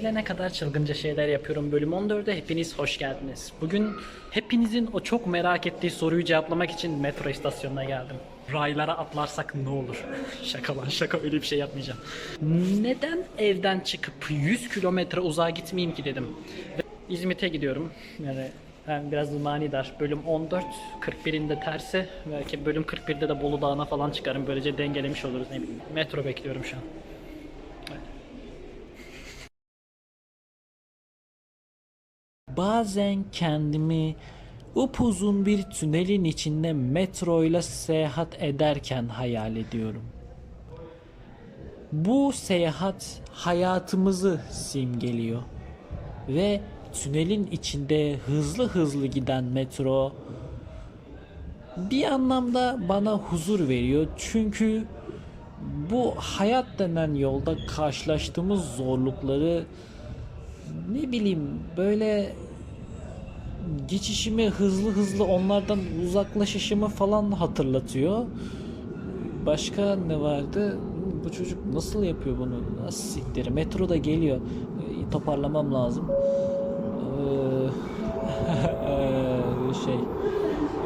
gelene kadar çılgınca şeyler yapıyorum. Bölüm 14'e hepiniz hoş geldiniz. Bugün hepinizin o çok merak ettiği soruyu cevaplamak için metro istasyonuna geldim. Raylara atlarsak ne olur? şaka lan şaka öyle bir şey yapmayacağım. Neden evden çıkıp 100 kilometre uzağa gitmeyeyim ki dedim. İzmit'e gidiyorum. Yani ben biraz manidar. Bölüm 14, 41'inde tersi. Belki bölüm 41'de de Bolu Dağı'na falan çıkarım. Böylece dengelemiş oluruz ne bileyim. Metro bekliyorum şu an. Bazen kendimi upuzun bir tünelin içinde metroyla seyahat ederken hayal ediyorum. Bu seyahat hayatımızı simgeliyor ve tünelin içinde hızlı hızlı giden metro bir anlamda bana huzur veriyor çünkü bu hayat denen yolda karşılaştığımız zorlukları ne bileyim böyle geçişimi hızlı hızlı onlardan uzaklaşışımı falan hatırlatıyor. Başka ne vardı? Bu çocuk nasıl yapıyor bunu? Nasıl siktir? Metro da geliyor. Ee, Toparlamam lazım. Ee, şey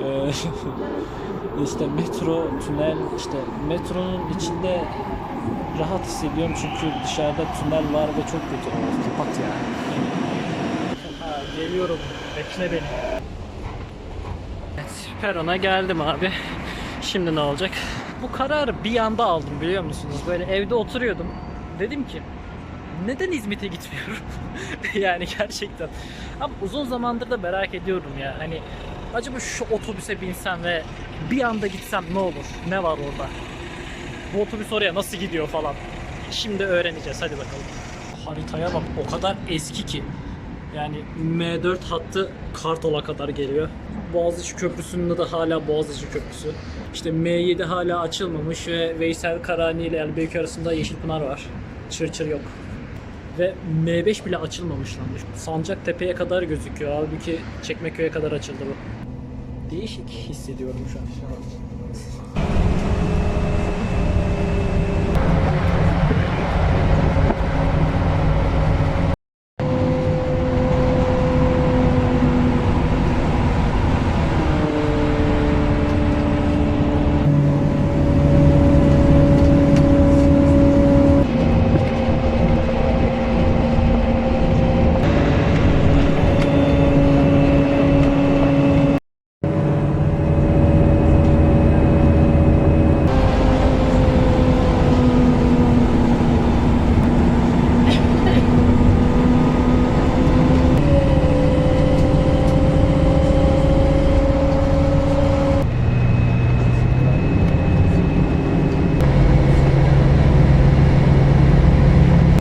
ee, işte metro, tünel, işte metronun içinde rahat hissediyorum çünkü dışarıda tünel var ve çok kötü. Kapat ya. Geliyorum. Bekle beni. Evet, perona geldim abi. Şimdi ne olacak? Bu kararı bir anda aldım biliyor musunuz? Böyle evde oturuyordum. Dedim ki neden İzmit'e gitmiyorum? yani gerçekten. Ama uzun zamandır da merak ediyorum ya. Hani acaba şu otobüse binsem ve bir anda gitsem ne olur? Ne var orada? Bu otobüs oraya nasıl gidiyor falan. Şimdi öğreneceğiz. Hadi bakalım. Haritaya bak o kadar eski ki. Yani M4 hattı Kartal'a kadar geliyor. Boğaziçi Köprüsü'nde de hala Boğaziçi Köprüsü. İşte M7 hala açılmamış ve Veysel Karani ile Elbeyköy arasında Yeşilpınar var. Çır çır yok. Ve M5 bile açılmamış lan. Sancaktepe'ye kadar gözüküyor. Halbuki Çekmeköy'e kadar açıldı bu. Değişik hissediyorum şu an.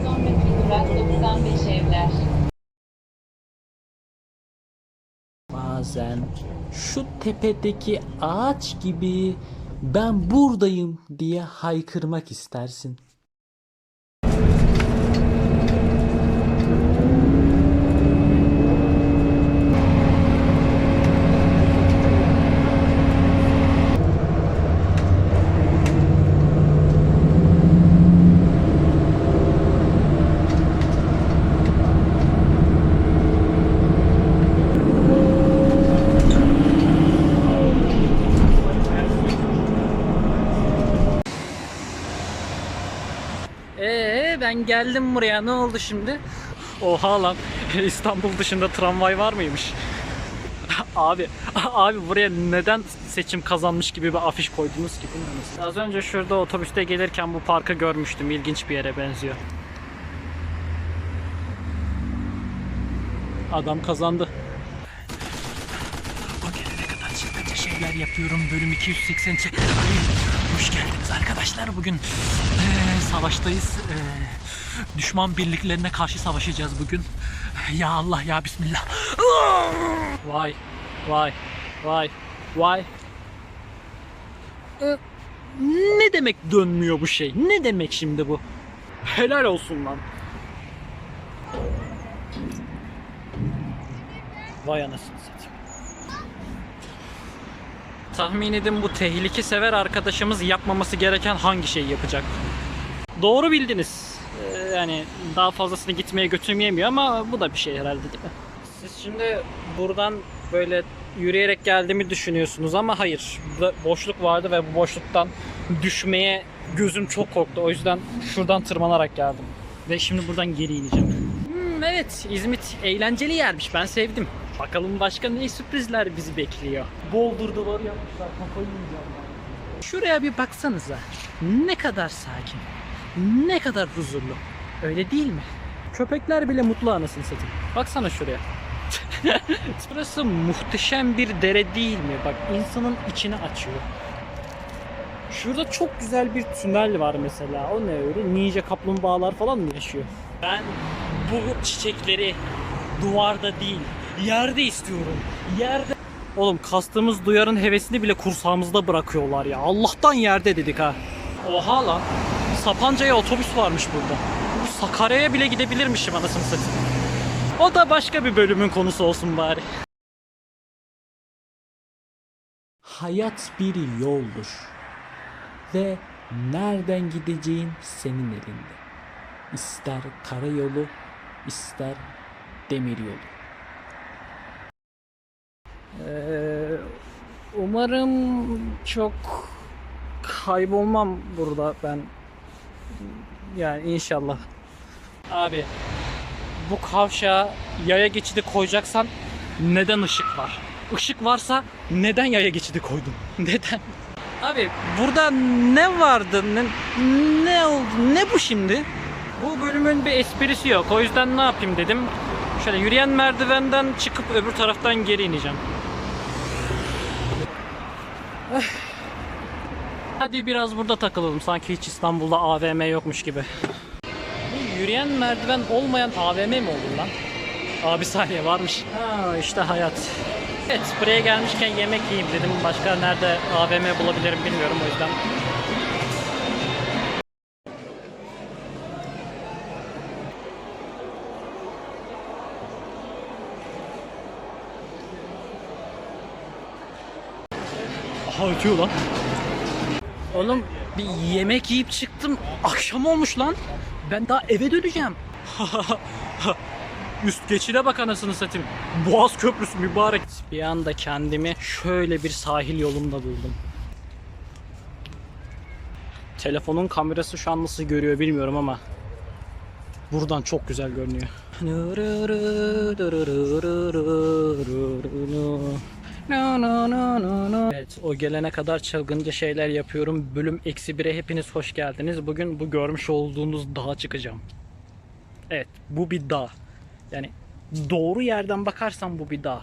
Sonraki durak 95 evler. Bazen şu tepedeki ağaç gibi ben buradayım diye haykırmak istersin. Ee ben geldim buraya ne oldu şimdi? Oha lan İstanbul dışında tramvay var mıymış? abi abi buraya neden seçim kazanmış gibi bir afiş koydunuz ki bilmiyorum. Az önce şurada otobüste gelirken bu parkı görmüştüm. İlginç bir yere benziyor. Adam kazandı. O gelene kadar şeyler yapıyorum. Bölüm 280. Ay, hoş geldiniz arkadaşlar. Bugün eee, savaştayız. Eee, düşman birliklerine karşı savaşacağız bugün. Ya Allah ya Bismillah. Vay, vay, vay, vay. Ee, Ne demek dönmüyor bu şey? Ne demek şimdi bu? Helal olsun lan. Vay anasını satayım. Tahmin edin bu tehlike sever arkadaşımız yapmaması gereken hangi şeyi yapacak? Doğru bildiniz. Ee, yani daha fazlasını gitmeye götüm yemiyor ama bu da bir şey herhalde değil mi? Siz şimdi buradan böyle yürüyerek geldiğimi düşünüyorsunuz ama hayır. Boşluk vardı ve bu boşluktan düşmeye gözüm çok korktu. O yüzden şuradan tırmanarak geldim. Ve şimdi buradan geri ineceğim. Hmm, evet İzmit eğlenceli yermiş ben sevdim. Bakalım başka ne sürprizler bizi bekliyor. Boldur duvarı yapmışlar kafayı yiyeceğim ben. Şuraya bir baksanıza. Ne kadar sakin. Ne kadar huzurlu. Öyle değil mi? Köpekler bile mutlu anasını satayım. Baksana şuraya. Burası muhteşem bir dere değil mi? Bak insanın içini açıyor. Şurada çok güzel bir tünel var mesela. O ne öyle? Ninja kaplumbağalar falan mı yaşıyor? Ben bu çiçekleri duvarda değil, yerde istiyorum. Yerde. Oğlum kastığımız duyarın hevesini bile kursağımızda bırakıyorlar ya. Allah'tan yerde dedik ha. Oha lan. Sapanca'ya otobüs varmış burada. Bu Sakarya'ya bile gidebilirmişim anasını satayım. O da başka bir bölümün konusu olsun bari. Hayat bir yoldur ve nereden gideceğin senin elinde. İster karayolu, ister demiryolu. Ee, umarım çok kaybolmam burada ben. Yani inşallah. Abi bu kavşağa yaya geçidi koyacaksan neden ışık var? Işık varsa neden yaya geçidi koydun? Neden? Abi burada ne vardı? Ne, ne oldu? Ne bu şimdi? Bu bölümün bir esprisi yok. O yüzden ne yapayım dedim. Şöyle yürüyen merdivenden çıkıp öbür taraftan geri ineceğim. Hadi biraz burada takılalım. Sanki hiç İstanbul'da AVM yokmuş gibi. Bu yürüyen merdiven olmayan AVM mi olur lan? Abi saniye varmış. Ha işte hayat. Evet buraya gelmişken yemek yiyeyim dedim. Başka nerede AVM bulabilirim bilmiyorum o yüzden. Ötüyor lan. Oğlum bir yemek yiyip çıktım. Akşam olmuş lan. Ben daha eve döneceğim. Üst geçide bak anasını satayım. Boğaz Köprüsü mübarek. Bir anda kendimi şöyle bir sahil yolunda buldum. Telefonun kamerası şu an nasıl görüyor bilmiyorum ama buradan çok güzel görünüyor. Evet o gelene kadar çılgınca şeyler yapıyorum. Bölüm eksi 1'e hepiniz hoş geldiniz. Bugün bu görmüş olduğunuz dağa çıkacağım. Evet bu bir dağ. Yani doğru yerden bakarsan bu bir dağ.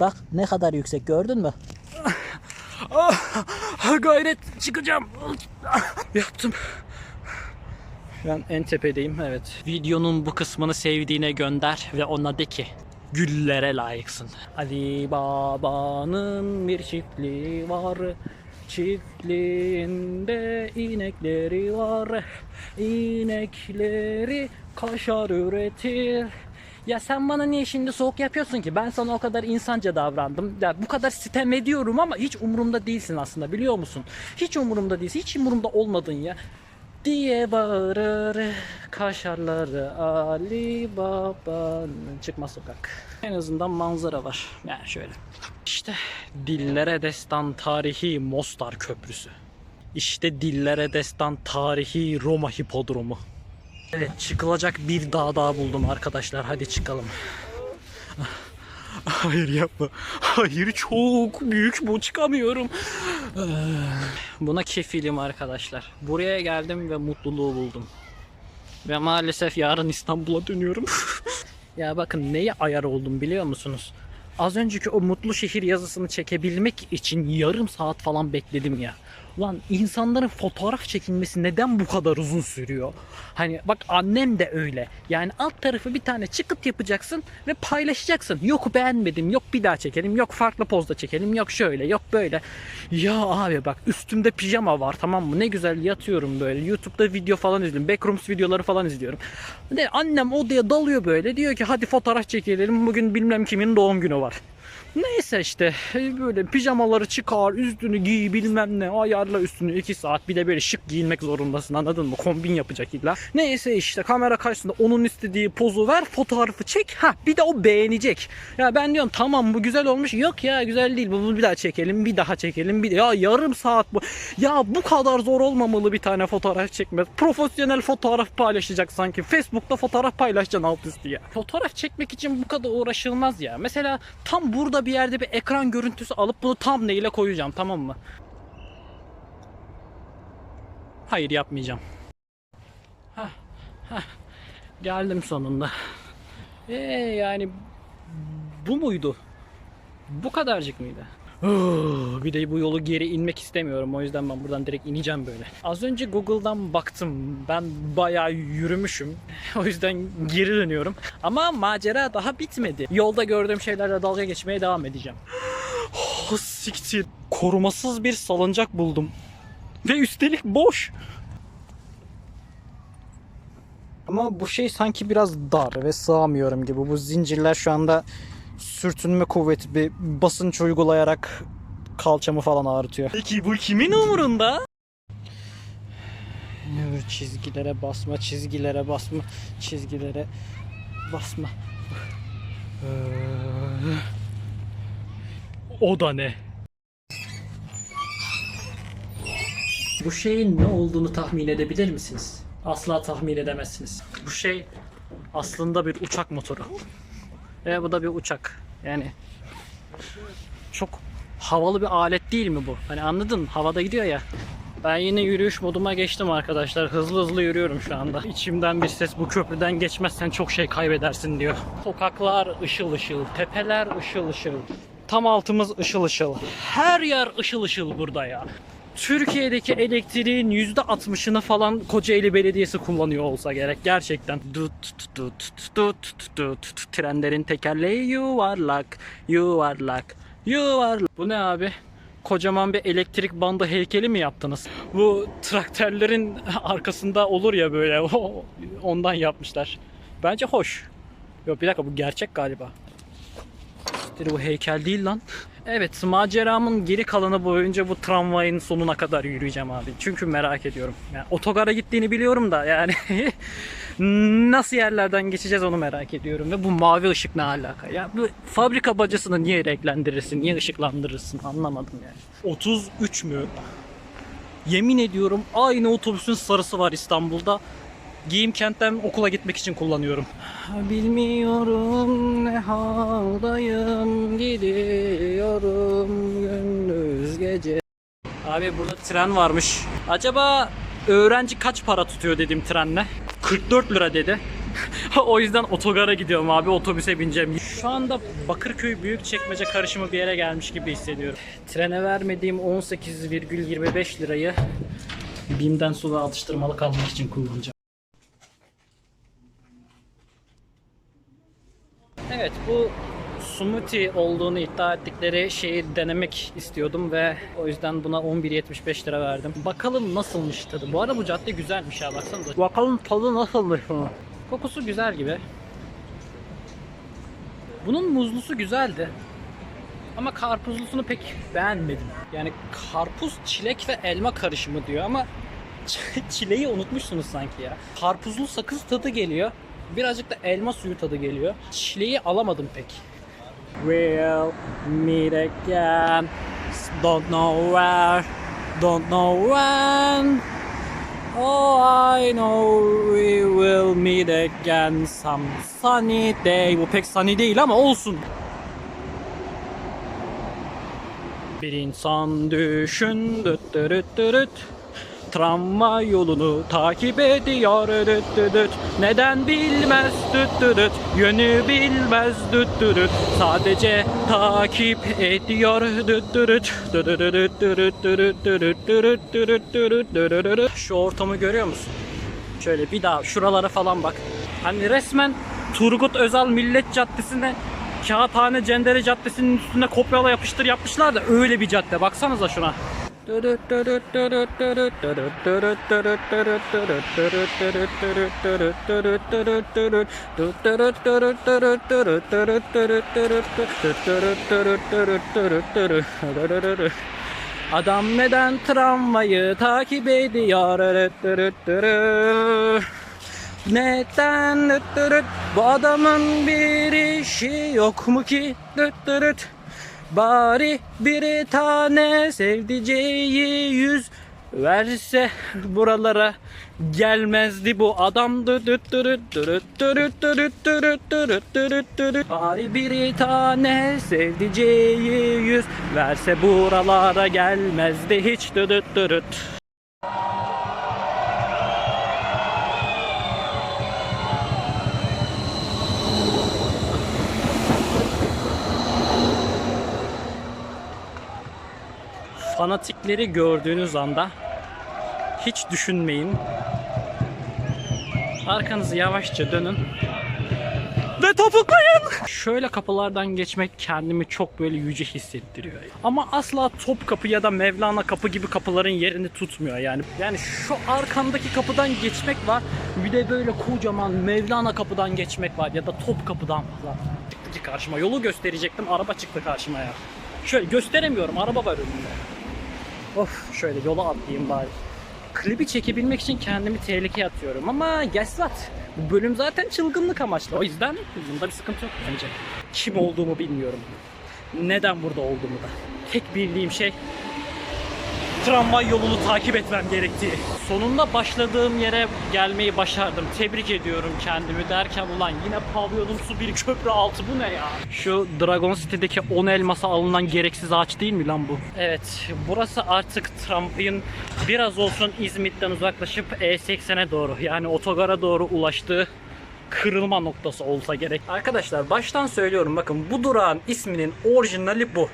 Bak ne kadar yüksek gördün mü? Ah, gayret çıkacağım. Yaptım. Ben en tepedeyim evet. Videonun bu kısmını sevdiğine gönder ve ona de ki güllere layıksın. Ali Baba'nın bir çiftliği var. Çiftliğinde inekleri var. İnekleri kaşar üretir. Ya sen bana niye şimdi soğuk yapıyorsun ki? Ben sana o kadar insanca davrandım. Ya bu kadar sitem ediyorum ama hiç umurumda değilsin aslında biliyor musun? Hiç umurumda değilsin. Hiç umurumda olmadın ya diye bağırır kaşarları Ali Baba'nın çıkma sokak. En azından manzara var. Yani şöyle. İşte dillere destan tarihi Mostar Köprüsü. İşte dillere destan tarihi Roma Hipodromu. Evet çıkılacak bir dağ daha buldum arkadaşlar. Hadi çıkalım. Hayır yapma. Hayır çok büyük bu çıkamıyorum. Ee, Buna kefilim arkadaşlar. Buraya geldim ve mutluluğu buldum. Ve maalesef yarın İstanbul'a dönüyorum. ya bakın neye ayar oldum biliyor musunuz? Az önceki o mutlu şehir yazısını çekebilmek için yarım saat falan bekledim ya. Ulan insanların fotoğraf çekilmesi neden bu kadar uzun sürüyor? Hani bak annem de öyle. Yani alt tarafı bir tane çıkıt yapacaksın ve paylaşacaksın. Yok beğenmedim, yok bir daha çekelim, yok farklı pozda çekelim, yok şöyle, yok böyle. Ya abi bak üstümde pijama var tamam mı? Ne güzel yatıyorum böyle. YouTube'da video falan izliyorum. Backrooms videoları falan izliyorum. De annem odaya dalıyor böyle. Diyor ki hadi fotoğraf çekelim. Bugün bilmem kimin doğum günü var. Neyse işte e, böyle pijamaları çıkar, üstünü giy bilmem ne ayarla üstünü 2 saat bir de böyle şık giyinmek zorundasın anladın mı? Kombin yapacak illa. Neyse işte kamera karşısında onun istediği pozu ver fotoğrafı çek. Ha bir de o beğenecek. Ya ben diyorum tamam bu güzel olmuş. Yok ya güzel değil bu bir daha çekelim bir daha çekelim. Bir ya yarım saat bu. Ya bu kadar zor olmamalı bir tane fotoğraf çekmek. Profesyonel fotoğraf paylaşacak sanki. Facebook'ta fotoğraf paylaşacaksın alt üstü ya. Fotoğraf çekmek için bu kadar uğraşılmaz ya. Mesela tam burada bir yerde bir ekran görüntüsü alıp bunu tam neyle koyacağım tamam mı? Hayır yapmayacağım. Hah, hah. Geldim sonunda. Ee yani bu muydu? Bu kadarcık mıydı? Bir de bu yolu geri inmek istemiyorum. O yüzden ben buradan direkt ineceğim böyle. Az önce Google'dan baktım. Ben bayağı yürümüşüm. O yüzden geri dönüyorum. Ama macera daha bitmedi. Yolda gördüğüm şeylerle dalga geçmeye devam edeceğim. Oh, siktir. Korumasız bir salıncak buldum. Ve üstelik boş. Ama bu şey sanki biraz dar ve sığamıyorum gibi. Bu zincirler şu anda sürtünme kuvveti bir basınç uygulayarak kalçamı falan ağrıtıyor. Peki bu kimin umurunda? Çizgilere basma, çizgilere basma, çizgilere basma. O da ne? Bu şeyin ne olduğunu tahmin edebilir misiniz? Asla tahmin edemezsiniz. Bu şey aslında bir uçak motoru. Ve bu da bir uçak. Yani çok havalı bir alet değil mi bu? Hani anladın? Havada gidiyor ya. Ben yine yürüyüş moduma geçtim arkadaşlar. Hızlı hızlı yürüyorum şu anda. İçimden bir ses bu köprüden geçmezsen çok şey kaybedersin diyor. Sokaklar ışıl ışıl, tepeler ışıl ışıl. Tam altımız ışıl ışıl. Her yer ışıl ışıl burada ya. Türkiye'deki elektriğin %60'ını falan Kocaeli Belediyesi kullanıyor olsa gerek gerçekten. Dut dut dut dut dut trenlerin tekerleği yuvarlak yuvarlak yuvarlak. Bu ne abi? Kocaman bir elektrik bandı heykeli mi yaptınız? Bu traktörlerin arkasında olur ya böyle ondan yapmışlar. Bence hoş. Yok bir dakika bu gerçek galiba. Siktir, Bu heykel değil lan. Evet maceramın geri kalanı boyunca bu tramvayın sonuna kadar yürüyeceğim abi. Çünkü merak ediyorum. Yani otogara gittiğini biliyorum da yani nasıl yerlerden geçeceğiz onu merak ediyorum. Ve bu mavi ışık ne alaka? Ya bu fabrika bacasını niye renklendirirsin, niye ışıklandırırsın anlamadım yani. 33 mü? Yemin ediyorum aynı otobüsün sarısı var İstanbul'da. Giyim kentten okula gitmek için kullanıyorum. Bilmiyorum ne haldayım gidiyorum gündüz gece. Abi burada tren varmış. Acaba öğrenci kaç para tutuyor dedim trenle. 44 lira dedi. o yüzden otogara gidiyorum abi otobüse bineceğim. Şu anda Bakırköy Büyükçekmece karışımı bir yere gelmiş gibi hissediyorum. Trene vermediğim 18,25 lirayı BİM'den suda atıştırmalık almak için kullanacağım. Evet bu smoothie olduğunu iddia ettikleri şeyi denemek istiyordum ve o yüzden buna 11.75 lira verdim. Bakalım nasılmış tadı. Bu arada bu cadde güzelmiş ha baksanıza. Bakalım tadı nasılmış bunun. Kokusu güzel gibi. Bunun muzlusu güzeldi. Ama karpuzlusunu pek beğenmedim. Yani karpuz, çilek ve elma karışımı diyor ama çileği unutmuşsunuz sanki ya. Karpuzlu sakız tadı geliyor. Birazcık da elma suyu tadı geliyor. Çileği alamadım pek. We'll meet again. Don't know where, don't know when. Oh, I know we will meet again some sunny day. Bu pek sunny değil ama olsun. Bir insan düşün düt dürüt dürüt. Tramvay yolunu takip ediyor düt düt. Neden bilmez düt düt. Yönü bilmez düt düt. Sadece takip ediyor düt. Düt. Şu ortamı görüyor musun? Şöyle bir daha şuralara falan bak. Hani resmen Turgut Özal Millet Caddesi'ne Kağıthane Cendere Caddesi'nin üstüne kopyala yapıştır yapmışlar da öyle bir cadde. Baksanıza şuna. Adam neden tramvayı takip ediyor? Neden? Bu adamın bir işi yok mu ki? Bari bir tane sevdiceği yüz verse buralara gelmezdi bu adam. Bari bir tane sevdiceği yüz verse buralara gelmezdi hiç. Fanatikleri gördüğünüz anda hiç düşünmeyin. Arkanızı yavaşça dönün ve topuklayın. Şöyle kapılardan geçmek kendimi çok böyle yüce hissettiriyor. Ama asla top kapı ya da Mevlana kapı gibi kapıların yerini tutmuyor yani. Yani şu arkamdaki kapıdan geçmek var. Bir de böyle kocaman Mevlana kapıdan geçmek var ya da top kapıdan falan. Çıktı ki karşıma. Yolu gösterecektim. Araba çıktı karşıma ya. Şöyle gösteremiyorum. Araba var önümde. Of şöyle yola atlayayım bari. Klibi çekebilmek için kendimi tehlikeye atıyorum ama guess what? Bu bölüm zaten çılgınlık amaçlı. O yüzden bunda bir sıkıntı yok bence. Kim olduğumu bilmiyorum. Neden burada olduğumu da. Tek bildiğim şey tramvay yolunu takip etmem gerektiği. Sonunda başladığım yere gelmeyi başardım. Tebrik ediyorum kendimi derken ulan yine pavyonumsu bir köprü altı bu ne ya? Şu Dragon City'deki 10 elmasa alınan gereksiz ağaç değil mi lan bu? Evet burası artık tramvayın biraz olsun İzmit'ten uzaklaşıp E80'e doğru yani otogara doğru ulaştığı kırılma noktası olsa gerek. Arkadaşlar baştan söylüyorum bakın bu durağın isminin orijinali bu.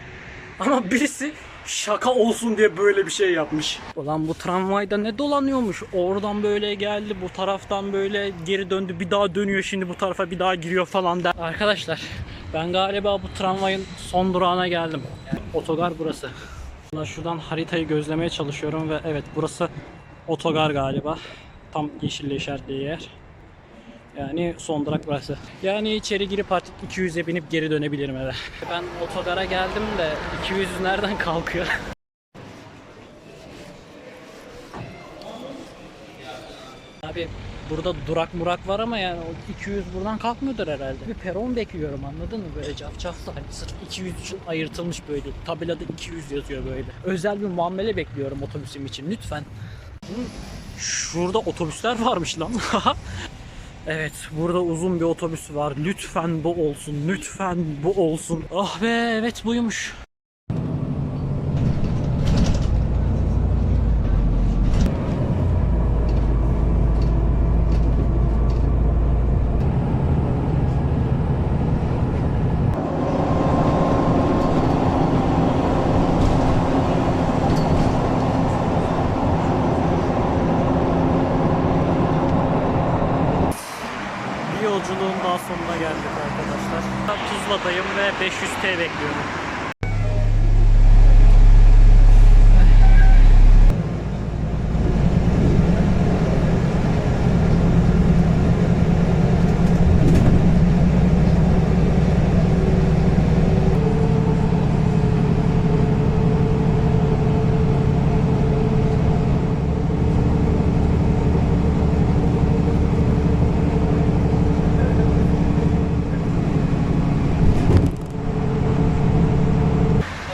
Ama birisi şaka olsun diye böyle bir şey yapmış. Ulan bu tramvayda ne dolanıyormuş? Oradan böyle geldi, bu taraftan böyle geri döndü, bir daha dönüyor şimdi bu tarafa bir daha giriyor falan der. Arkadaşlar ben galiba bu tramvayın son durağına geldim. Otogar burası. Şuradan haritayı gözlemeye çalışıyorum ve evet burası otogar galiba. Tam yeşille işaretli yer. Yani son durak burası. Yani içeri girip artık 200'e binip geri dönebilirim eve. Ben otogara geldim de 200 nereden kalkıyor? Abi burada durak murak var ama yani o 200 buradan kalkmıyordur herhalde. Bir peron bekliyorum anladın mı? Böyle cafcaflı hani sırf 200 için ayırtılmış böyle. Tabelada 200 yazıyor böyle. Özel bir muamele bekliyorum otobüsüm için lütfen. Şurada otobüsler varmış lan. Evet, burada uzun bir otobüs var. Lütfen bu olsun, lütfen bu olsun. Ah be, evet buymuş. Bir yolculuğun daha sonuna geldik arkadaşlar. Tam Tuzla'dayım ve 500 T bekliyorum.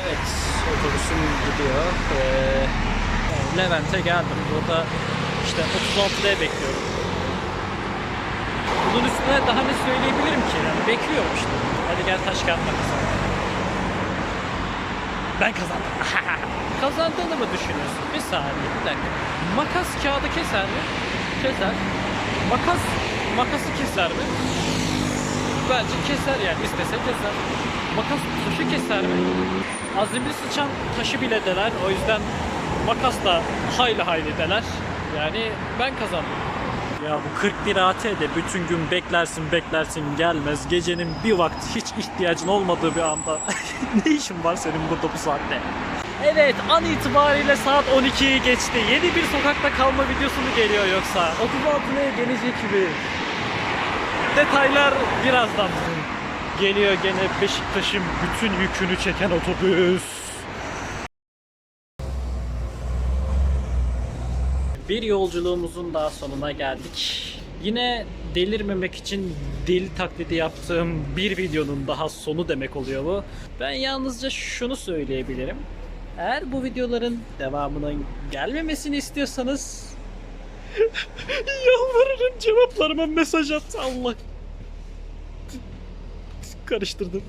Evet, otobüsüm gidiyor. Ee, yani Levent'e geldim. Burada işte 36'da bekliyorum. Bunun üstüne daha ne söyleyebilirim ki? Yani bekliyorum işte. Hadi gel taş kağıt makas. Ben kazandım. Kazandığını mı düşünüyorsun? Bir saniye, bir dakika. Makas kağıdı keser mi? Keser. Makas makası keser mi? Bence keser yani istese keser. Makas taşı keser mi? Azimli sıçan taşı bile deler. O yüzden makas da hayli hayli deler. Yani ben kazandım. Ya bu 41 AT'de bütün gün beklersin beklersin gelmez. Gecenin bir vakti hiç ihtiyacın olmadığı bir anda ne işin var senin burada bu saatte? Evet an itibariyle saat 12'yi geçti. Yeni bir sokakta kalma videosu mu geliyor yoksa? 36'ya gelecek mi? Detaylar birazdan. Geliyor gene Beşiktaş'ın bütün yükünü çeken otobüs. Bir yolculuğumuzun daha sonuna geldik. Yine delirmemek için deli taklidi yaptığım bir videonun daha sonu demek oluyor bu. Ben yalnızca şunu söyleyebilirim. Eğer bu videoların devamının gelmemesini istiyorsanız yalvarırım cevaplarıma mesaj at Allah karıştırdım.